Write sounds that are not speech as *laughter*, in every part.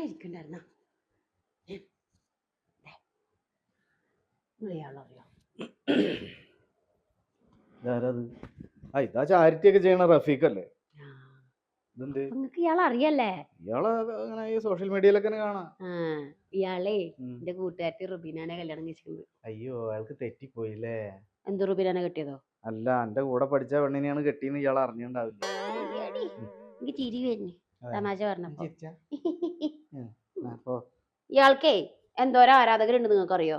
ഇവിടെ ഇരിക്കണ്ടായിരുന്ന ഇയാളറിയോ ഇതാ ചാരിറ്റി ഒക്കെ ചെയ്യണ റഫീഖ് അല്ലേ നിങ്ങൾക്ക് നിങ്ങക്ക് ഇയാളെ അറിയല്ലേ? ഇയാളെ അങ്ങനെ ഈ സോഷ്യൽ മീഡിയയിലൊക്കെ ഇങ്ങനെ കാണാം. ആ ഇയാളേ എന്റെ കൂട്ടുകാരത്തി റുബീനാനെ കല്യാണം കഴിച്ചിട്ടുണ്ട്. അയ്യോ അയാൾക്ക് തെറ്റിപ്പോയില്ലേ? എന്ത് റുബീനാനെ കെട്ടിയതോ? അല്ല എന്റെ കൂടെ പഠിച്ച പെണ്ണിനെയാണ് കെട്ടിയെന്ന് ഇയാൾ അറിഞ്ഞിണ്ടാവില്ല? എനിക്ക് ചിരി വരുന്നു. തമാശ പറഞ്ഞപ്പോ. *laughs* ഇയാൾക്കേ എന്തോരം ആരാധകരുണ്ട് നിങ്ങൾക്ക് അറിയോ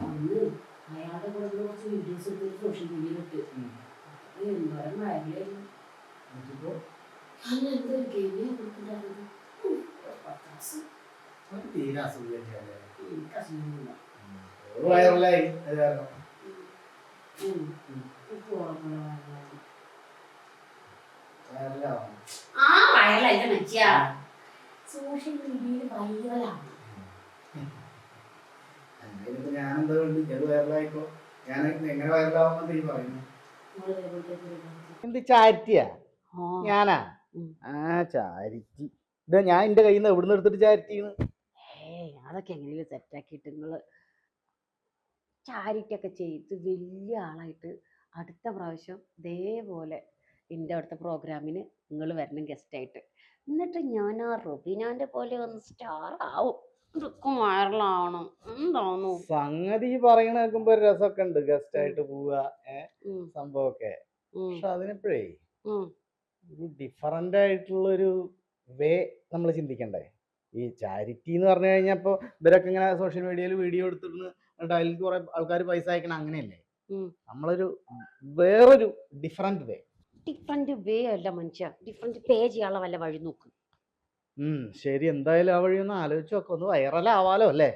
അന്ന് അയാളുടെ കൂടെ കുറച്ച് വീഡിയോസ് എടുത്ത് സോഷ്യൽ മീഡിയയിൽ ഇട്ട് എന്തോരം വയറിലായിരുന്നു അന്ന് വയറലായി ആ സോഷ്യൽ മീഡിയയിൽ വൈറലാണ്. അതിനിപ്പോ ഞാൻ എന്താ കൊണ്ട്. ഇത് വയറലായിക്കോ ഞാൻ എങ്ങനെ വയറലാവുമെന്ന് ഈ പറയുന്നു. എന്ത് ചാരിറ്റിയാ? ആ. ഞാനാ. ആ ചാരിറ്റി. ഇതാ ഞാൻ എന്റെ കയ്യിൽ നിന്ന് എവിടുന്ന് എടുത്തിട്ട് ചാരിറ്റി ഏയ് അതൊക്കെ എങ്ങനെയും സെറ്റാക്കിയിട്ട് നിങ്ങൾ ചാരിറ്റി ഒക്കെ ചെയ്ത് വലിയ ആളായിട്ട് അടുത്ത പ്രാവശ്യം ഇതേപോലെ എന്റെ അടുത്ത പ്രോഗ്രാമിന് നിങ്ങൾ വരണം ഗസ്റ്റായിട്ട് എന്നിട്ട് ഞാൻ ആ റുബിനാന്റെ പോലെ ഒന്ന് സ്റ്റാർ ആവും. ഇതൊക്കെ വൈറലാവണം എന്താണോ സംഗതി പറയണ കേൾക്കുമ്പോ ഒരു രസമൊക്കെ ഉണ്ട് ഗസ്റ്റ് ആയിട്ട് പോവുക സംഭവമൊക്കെ. പക്ഷെ അതിനെപ്പോഴേ. ഒരു ഡിഫറന്റ് ആയിട്ടുള്ളൊരു വേ നമ്മൾ ചിന്തിക്കണ്ടേ. ഈ ചാരിറ്റി എന്ന് പറഞ്ഞു കഴിഞ്ഞാൽ ഇപ്പോൾ ഇവരൊക്കെ ഇങ്ങനെ സോഷ്യൽ മീഡിയയിൽ വീഡിയോ എടുത്തിരുന്ന് അതിൽ കുറെ ആൾക്കാർ പൈസ അയക്കണം അങ്ങനെയല്ലേ. നമ്മളൊരു വേറൊരു ഡിഫറെന്റ് വേ ഡിഫറെന്റ് വേ അല്ല മനുഷ്യ. ഡിഫറെന്റ് പേ ചെയ്യാനുള്ള വല്ല വഴി നോക്ക്. ശരി. എന്തായാലും ആ വഴി ഒന്ന് ആലോചിച്ച് നോക്കാം. ഒന്ന് വൈറലാവാലോ അല്ലേ?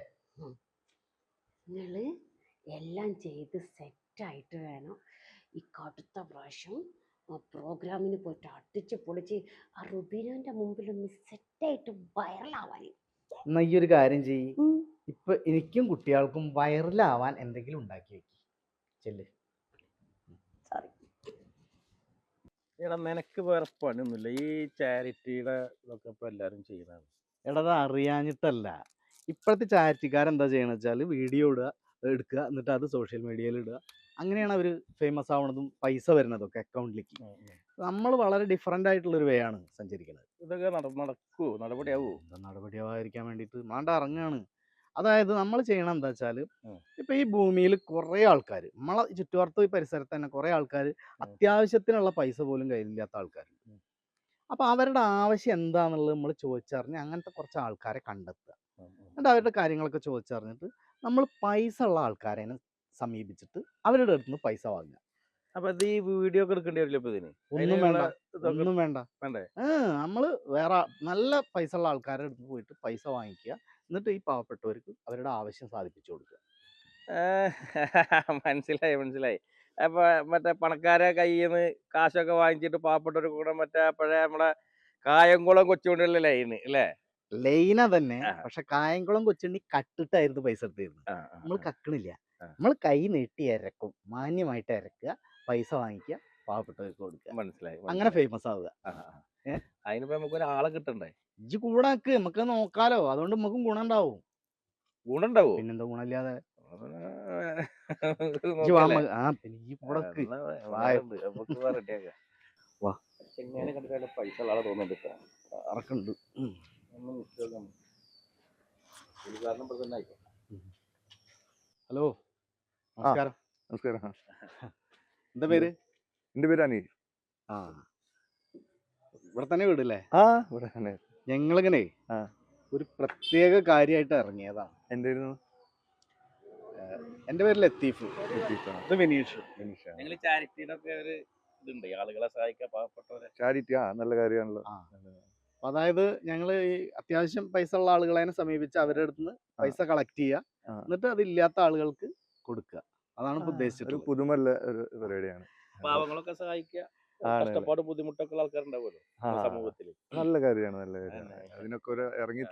എല്ലാം ചെയ്ത് സെറ്റായിട്ട് വേണം ഈ കടുത്ത പ്രാവശ്യം പ്രോഗ്രാമിന് പോയിട്ട് അടിച്ച് പൊളിച്ച് ആ റുബീനാന്റെ മുമ്പിലൊന്ന് സെറ്റായിട്ട് വൈറലാവാൻ എന്നാ ഈ ഒരു കാര്യം ചെയ്യ്. ഇപ്പൊ എനിക്കും കുട്ടികൾക്കും വൈറലാവാൻ എന്തെങ്കിലും ഉണ്ടാക്കി വെക്ക്. ചെല്ല്. സോറി എടാ നിനക്ക് വേറെ പണിയൊന്നുമില്ല. ഈ ചാരിറ്റിയുടെ ഇതൊക്കെ ഇപ്പൊ എല്ലാരും ചെയ്യുന്നതാണ്. എടാ അത് അറിയാഞ്ഞിട്ടല്ല. ഇപ്പോഴത്തെ ചാരിറ്റിക്കാരെന്താ ചെയ്യണമെന്ന് വെച്ചാൽ വീഡിയോ ഇടുക എടുക്കുക എന്നിട്ട് അത് സോഷ്യൽ മീഡിയയിൽ ഇടുക. അങ്ങനെയാണ് അവർ ഫേമസ് ആവണതും പൈസ വരുന്നതൊക്കെ അക്കൗണ്ടിലേക്ക് നമ്മൾ വളരെ ഡിഫറെന്റ് ആയിട്ടുള്ളൊരു വേ ആണ് സഞ്ചരിക്കുന്നത് ഇതൊക്കെ നടക്കുമോ നടപടിയാവോ? നടപടിയാവാതിരിക്കാൻ വേണ്ടിയിട്ട് മാണ്ട ഇറങ്ങാണ്. അതായത് നമ്മൾ ചെയ്യണം എന്താ വെച്ചാൽ ഇപ്പം ഈ ഭൂമിയിൽ കുറേ ആൾക്കാർ നമ്മളെ ചുറ്റുപാടത്ത് ഈ പരിസരത്ത് തന്നെ കുറേ ആൾക്കാർ അത്യാവശ്യത്തിനുള്ള പൈസ പോലും കയ്യിലില്ലാത്ത ആൾക്കാർ അപ്പം അപ്പൊ അവരുടെ ആവശ്യം എന്താണെന്നുള്ളത് നമ്മൾ ചോദിച്ചറിഞ്ഞ് അങ്ങനത്തെ കുറച്ച് ആൾക്കാരെ കണ്ടെത്തുക. എന്നിട്ട് അവരുടെ കാര്യങ്ങളൊക്കെ ചോദിച്ചറിഞ്ഞിട്ട് നമ്മൾ പൈസ ഉള്ള ആൾക്കാരെ സമീപിച്ചിട്ട് അവരുടെ അടുത്ത് നിന്ന് പൈസ വാങ്ങുക. അപ്പൊ ഈ വീഡിയോ ഒക്കെ എടുക്കേണ്ടി വരില്ല ഇപ്പൊ ഇതിന്? ഒന്നും വേണ്ട. ഒന്നും വേണ്ട. വേണ്ടേ? നമ്മൾ വേറെ നല്ല പൈസ ഉള്ള ആൾക്കാരുടെ അടുത്ത് പോയിട്ട് പൈസ വാങ്ങിക്കുക. എന്നിട്ട് ഈ പാവപ്പെട്ടവർക്ക് അവരുടെ ആവശ്യം സാധിപ്പിച്ചു കൊടുക്കുക. *laughs* മനസ്സിലായി മനസ്സിലായി. അപ്പൊ മറ്റേ പണക്കാരെ കയ്യിൽ നിന്ന് കാശൊക്കെ വാങ്ങിച്ചിട്ട് പാവപ്പെട്ടവർക്ക് കൂടെ മറ്റേ പഴയ നമ്മളെ കായംകുളം കൊച്ചുകൊണ്ടുള്ള ലൈന് അല്ലേ? ലൈന തന്നെ പക്ഷെ കായംകുളം കൊച്ചുണ്ടി കട്ടിട്ടായിരുന്നു പൈസ എടുത്തിരുന്നത്. നമ്മൾ. കക്കണില്ല. നമ്മൾ കൈ നീട്ടി ഇരക്കും മാന്യമായിട്ട് ഇരക്കുക പൈസ വാങ്ങിക്കുക. പാവപ്പെട്ടവർക്ക് കൊടുക്കുക. മനസ്സിലായി അങ്ങനെ ഫേമസ് ആവുക? അതിനിപ്പോ നമുക്ക് ഒരാളെ കിട്ടണ്ടേ? ഇജ്ജ് കൂടാക്ക്. നമുക്ക് നോക്കാലോ. അതുകൊണ്ട് നമുക്കും ഗുണം ഉണ്ടാവും ഗുണുണ്ടാവോ? പിന്നെന്താ ഗുണമില്ലാതെ *laughs* പൈസ ഉള്ള തോന്നുന്നുണ്ട്. അറക്കുണ്ട്. ഹലോ? നമസ്കാരം. നമസ്കാരം. എന്താ പേര്? എന്റെ പേര് അനീഷ് ആ. ഇവിടെ തന്നെ വീടല്ലേ? ആ ഇവിടെ തന്നെ. ഞങ്ങളിങ്ങനെ ആ. ഒരു പ്രത്യേക കാര്യമായിട്ട് ഇറങ്ങിയതാണ്. എന്തായിരുന്നു? എന്റെ പേര് ലത്തീഫ്. ഇത് വിനീഷ്. ഞങ്ങൾ ചാരിറ്റിയുടെ ഒക്കെ ഒരു ഇതുണ്ട്. ആളുകളെ സഹായിക്കാൻ പാവപ്പെട്ടവരെ. ചാരിറ്റി ആ നല്ല കാര്യമാണല്ലോ. അതായത് ഞങ്ങൾ ഈ അത്യാവശ്യം പൈസ ഉള്ള ആളുകളെ സമീപിച്ച് അവരുടെ അടുത്ത് നിന്ന് പൈസ കളക്ട് ചെയ്യുക. എന്നിട്ട് അതില്ലാത്ത ആളുകൾക്ക് കൊടുക്കുക. അതാണ് ഇപ്പൊ ഒരു ഉദ്ദേശിച്ചിട്ടുള്ളത്. പുതുമല്ല ഒരു പരിപാടിയാണ്. പാവങ്ങളൊക്കെ സഹായിക്കുക. കഷ്ടപ്പാട് ബുദ്ധിമുട്ടൊക്കെ ഉള്ള ആൾക്കാരുണ്ടാവുമല്ലോ സമൂഹത്തിൽ നല്ല കാര്യമാണ് നല്ല കാര്യമാണ്. അതിനൊക്കെ ഒരു ഇറങ്ങി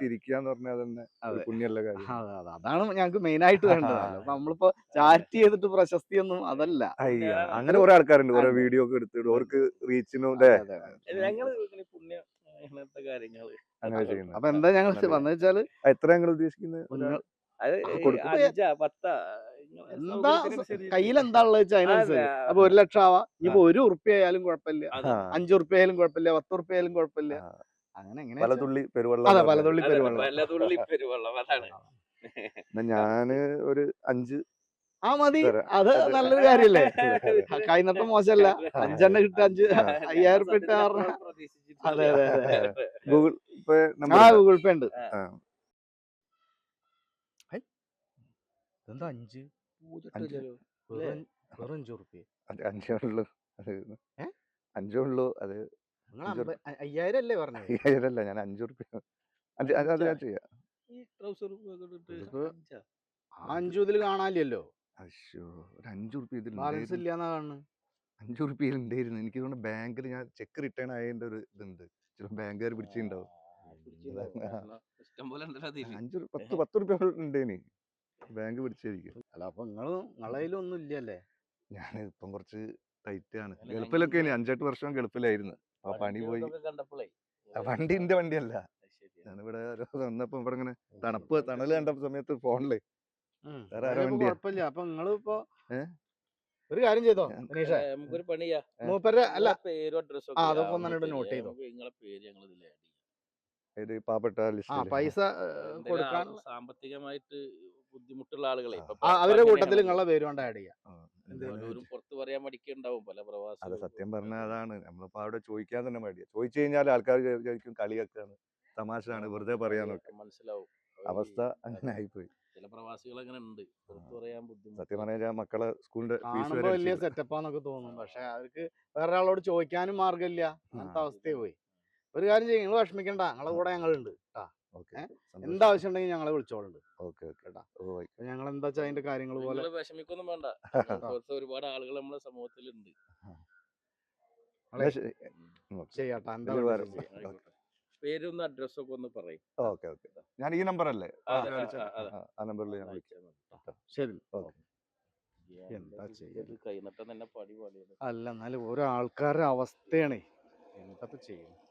പറഞ്ഞാൽ തന്നെ ഒരു കാര്യം അതെ, അതെ. അതാണ് ഞങ്ങൾക്ക് മെയിൻ ആയിട്ട് വേണ്ടത്. നമ്മളിപ്പോ ചാറ്റ് ചെയ്തിട്ട് പ്രശസ്തി ഒന്നും അതല്ല അങ്ങനെ കുറെ ആൾക്കാരുണ്ട്. കുറെ വീഡിയോ ഒക്കെ എടുത്തിട്ട് അവർക്ക് റീച്ചിനും. ഞങ്ങൾ പുണ്യ അങ്ങനത്തെ ചെയ്യുന്നത്. അപ്പൊ എന്താ ഞങ്ങൾ വന്നു വെച്ചാൽ എത്ര ഞങ്ങൾ ഉദ്ദേശിക്കുന്നത്? പത്താ എന്താ കയ്യിൽ എന്താ ഉള്ളത് വെച്ചാൽ അതിനനുസരിച്ച്. അപ്പൊ ഒരു ലക്ഷം ആവാ. ഇപ്പൊ ഒരു ഉറുപ്പ്യ ആയാലും കുഴപ്പമില്ല. അഞ്ചു ഉറുപ്പ്യ ആയാലും കുഴപ്പമില്ല. പത്ത് ഉറുപ്പ്യ ആയാലും കുഴപ്പമില്ല. അങ്ങനെ എങ്ങനെ പല പെരുവെള്ളം അതെ പലതുള്ളി പെരുവെള്ളം. പലതുള്ളി പെരുവെള്ളം. അതാണ്. ഞാൻ ഒരു അഞ്ച് ആ മതി. അത് നല്ലൊരു കാര്യല്ലേ. *laughs* കൈനട്ടം മോശമല്ല. അഞ്ചെണ്ണ കിട്ട അഞ്ച്. അയ്യായിരം ഉറുപ്പ്യ ഇട്ട് ആറ് അതെ, അതെ, അതെ. ഗൂഗിൾ പേ ആ ഗൂഗിൾ പേ ഉണ്ട്. എന്താ അഞ്ച്? വെറും അഞ്ചു ഉറുപ്പ്യ. അത് അഞ്ചേ ഉള്ളൂ. അത് ഏ? അഞ്ചേ ഉള്ളൂ. അത് നിങ്ങൾ അല്ലേ പറഞ്ഞു അയ്യായിരം അല്ലേ ഞാൻ അഞ്ചു റുപ്യ അത് ഞാൻ ചെയ്യാം. ഈ ട്രൗസർ അഞ്ചു? ഇതിൽ കാണാനില്ലല്ലോ? അശ്ശോ ഒരു അഞ്ചു റുപ്യ ഇതിൽ ബാലൻസ് ഇല്ലാന്നാ കാണുന്നത് അഞ്ചു റുപ്യ ഉണ്ടായിരുന്നു എനിക്ക് തോന്നുന്നു ബാങ്കിൽ ഞാൻ ചെക്ക് റിട്ടേൺ ആയതിന്റെ ഒരു ഇതുണ്ട്. ചിലപ്പോൾ ബാങ്കുകാർ പിടിച്ചിട്ടുണ്ടാവും. അഞ്ചു പത്ത് പത്ത് റുപ്യ ഉണ്ടേനി. ബാങ്ക് പിടിച്ചായിരിക്കും അല്ല അപ്പൊ നിങ്ങൾ നിങ്ങളതിലും ഒന്നും ഇല്ലല്ലേ? ഞാൻ ഇപ്പം കുറച്ച് ടൈറ്റ് ആണ് ഗൾഫിലൊക്കെ ഇനി അഞ്ചെട്ട് വർഷം ഗൾഫിലായിരുന്നു. ആ പണി പോയി. ആ വണ്ടി എന്റെ വണ്ടിയല്ല. ഞാനിവിടെ *laughs* വന്നപ്പോ ഇവിടെ ഇങ്ങനെ തണുപ്പ് തണൽ കണ്ട സമയത്ത് ഫോണിൽ. വേറെ ആരോ അതിലിപ്പോ വണ്ടിയാ? കുഴപ്പമില്ല. അപ്പൊ നിങ്ങൾ ഇപ്പൊ ഒരു കാര്യം ചെയ്തോ മനീഷേ? നമുക്കൊരു പണിയാ. മൂപ്പരുടെ അല്ല നിങ്ങളെ പേരും അഡ്രസ്സും ആ, അതൊക്കെ ഒന്ന് അങ്ങോട്ട് note ചെയ്തോ. നിങ്ങളെ പേര് ഞങ്ങൾ ഇതിൽ ആഡ് ചെയ്യാം. ഇത് പാവപ്പെട്ട ആ പൈസ ഏ, കൊടുക്കാൻ സാമ്പത്തികമായിട്ട് ബുദ്ധിമുട്ടുള്ള ആളുകളെ. അവരുടെ. കൂട്ടത്തിൽ നിങ്ങളെ പേര് കൊണ്ട് ആഡ് ചെയ്യാം. പുറത്ത് പറയാൻ മടിക്കുണ്ടാവും പല അത് സത്യം പറഞ്ഞാൽ അതാണ്. നമ്മളിപ്പോ അവിടെ ചോദിക്കാൻ തന്നെ മടിയാ. ചോദിച്ചു കഴിഞ്ഞാൽ ആൾക്കാർ വിചാരിക്കും കളിയൊക്കെയാണ്. തമാശയാണ്. വെറുതെ പറയാനൊക്കെ മനസ്സിലാവും. അവസ്ഥ അങ്ങനെ ആയിപ്പോയി ചില പ്രവാസികൾ അങ്ങനെ ഉണ്ട്. പുറത്ത് പറയാൻ ബുദ്ധിമുട്ട്. സത്യം പറഞ്ഞാൽ മക്കളെ സ്കൂളിന്റെ വലിയ സെറ്റപ്പാന്നൊക്കെ തോന്നും. പക്ഷെ അവർക്ക് വേറെ ആളോട് ചോദിക്കാനും മാർഗമില്ല അങ്ങനത്തെ അവസ്ഥയായി അവസ്ഥയെ പോയി ഒരു കാര്യം ചെയ്യും. നിങ്ങൾ വിഷമിക്കണ്ട. നിങ്ങളുടെ കൂടെ ഞങ്ങളുണ്ട്. കേട്ടാ? എന്താവശ്യം ഉണ്ടെങ്കിൽ ഞങ്ങളെ വിളിച്ചോളുണ്ട്. Okay okay. ഞങ്ങൾ എന്താ വെച്ചാൽ അതിന്റെ കാര്യങ്ങൾ പോലെ വിഷമിക്കൊന്നും വേണ്ട. *laughs* ഒരുപാട് ആളുകൾ നമ്മുടെ സമൂഹത്തിലുണ്ട്. ശരി. എന്താ. ചെയ്യാം. പേരും അഡ്രസ്സും ഒക്കെ ഒന്ന് പറയും. Okay okay. ഞാൻ ഈ നമ്പർ അല്ലേ ആ, നമ്പറിൽ ഞാൻ വിളിക്കാം. ശരി. ഓക്കെ. എന്താ ചെയ്യുന്നത് അല്ല എന്നാലും ഓരോ ആൾക്കാരുടെ അവസ്ഥയാണ്. എന്താ ചെയ്യുന്നത്